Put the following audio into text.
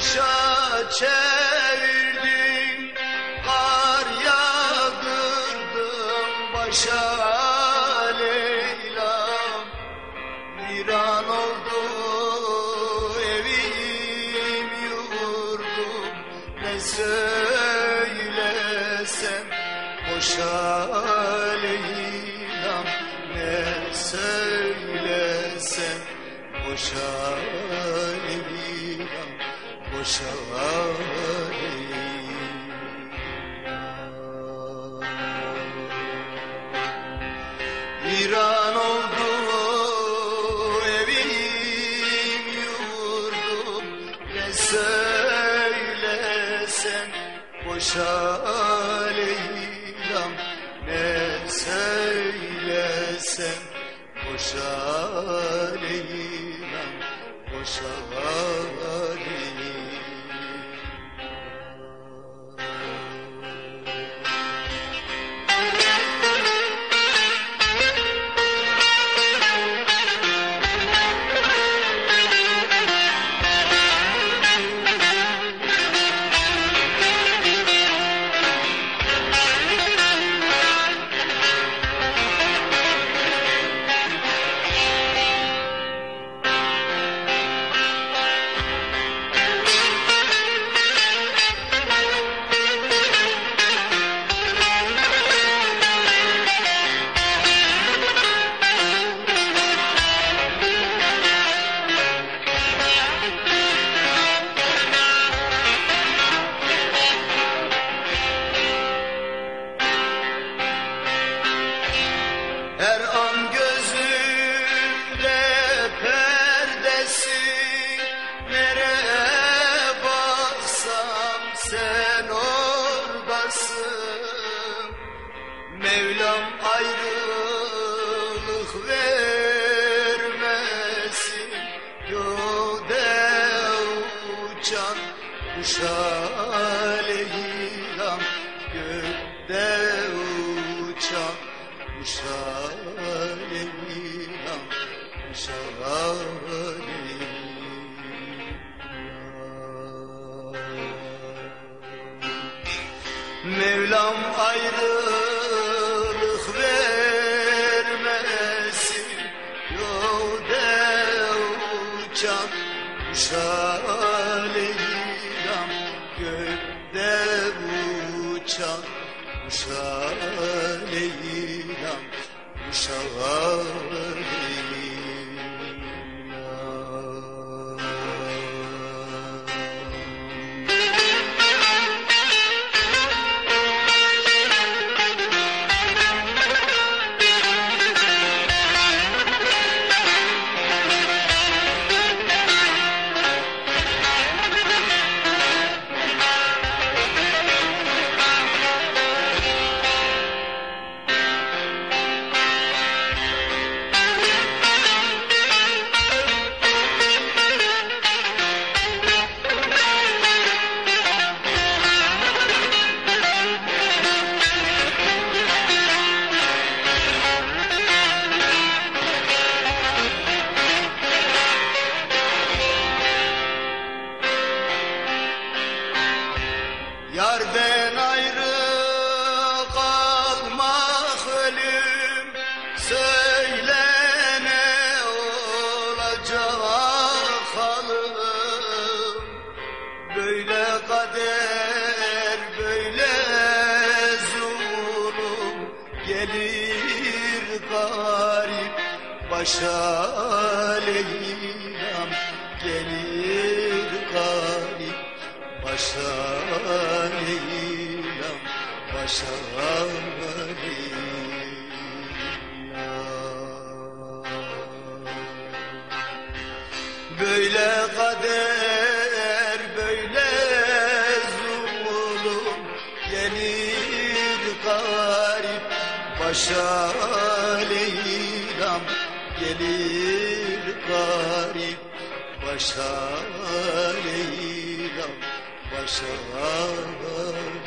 kışa çevirdim Kar yağdırdım başa Leyla'm Viran oldu evim yurdum Ne söylesem boşa Leyla'm Ne söylesem boşa Viran oldu evim yurdum. Ne söylesen boşa Leyla'm. Ne söylesen boşa Leyla'm. Boşa Leyla'm kuşa Leyla'm Gökte uçan kuşa Leyla'm Kuşa Leyla'm Mevlam ayrılık vermesin Yolda uçan kuşa Leyla'm Gökte uçan kuşa Leyla'm Kuşa Leyla'm Gelir garip başa Leyla'm. Gelir garip başa Leyla'm Başa Leyla'm Paşa Leyla'm gelir garip. Paşa Leyla'm Paşa Leyla'm